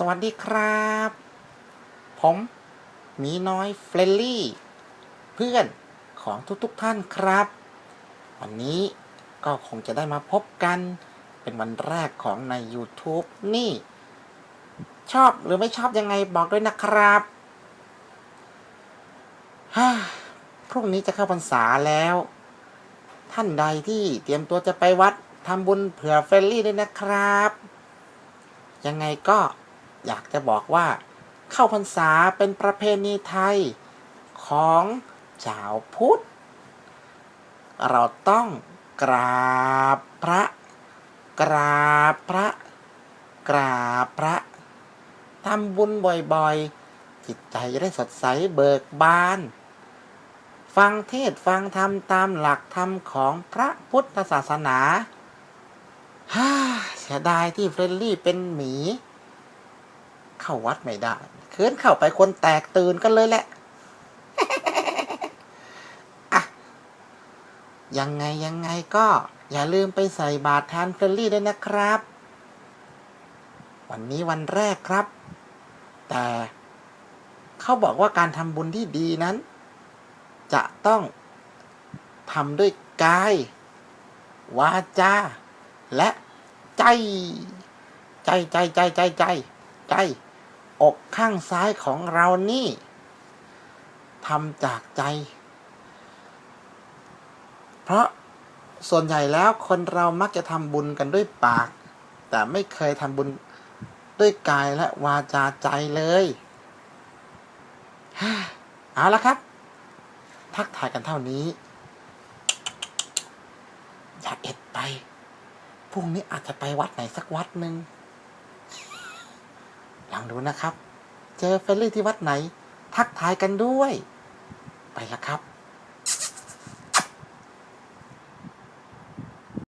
สวัสดีครับ ผมมีน้อยเฟรนลี่ เพื่อนของทุกๆทท่านครับ วันนี้ก็คงจะได้มาพบกันเป็นวันแรกของใน YouTube นี่ ชอบหรือไม่ชอบยังไงบอกด้วยนะครับฮ่าพรุ่งนี้จะเข้าพรรษาแล้ว ท่านใดที่เตรียมตัวจะไปวัดทำบุญเผื่อเฟรนลี่ด้วยนะครับ ยังไงก็ อยากจะบอกว่า เข้าพรรษาเป็นประเพณีไทยของชาวพุทธ เราต้องกราบพระ กราบพระ กราบพระทำบุญบ่อยๆ จิตใจจะได้สดใสเบิกบาน ฟังเทศฟังธรรมตามหลักธรรมของพระพุทธศาสนาฮ่าเสียดายที่เฟรนลี่เป็นหมี เข้าวัดไม่ได้เคืนเข้าไปคนแตกตื่นกันเลยแหละอะยังไงยังไงก็อย่าลืมไปใส่บาตรทานเฟรนลี่ด้วยนะครับ วันนี้วันแรกครับ แต่เขาบอกว่าการทำบุญที่ดีนั้น จะต้องทำด้วยกาย วาจา และใจ ใจใจใจใจใจใจ อกข้างซ้ายของเรานี่ทำจากใจ เพราะส่วนใหญ่แล้วคนเรามักจะทำบุญกันด้วยปาก แต่ไม่เคยทำบุญด้วยกายและวาจาใจเลยเอาละครับ ทักทายกันเท่านี้ อย่าเอ็ดไปพรุ่งนี้อาจจะไปวัดไหนสักวัดหนึ่ง ลองดูนะครับ เจอเฟลลี่ที่วัดไหน ทักทายกันด้วย ไปละครับ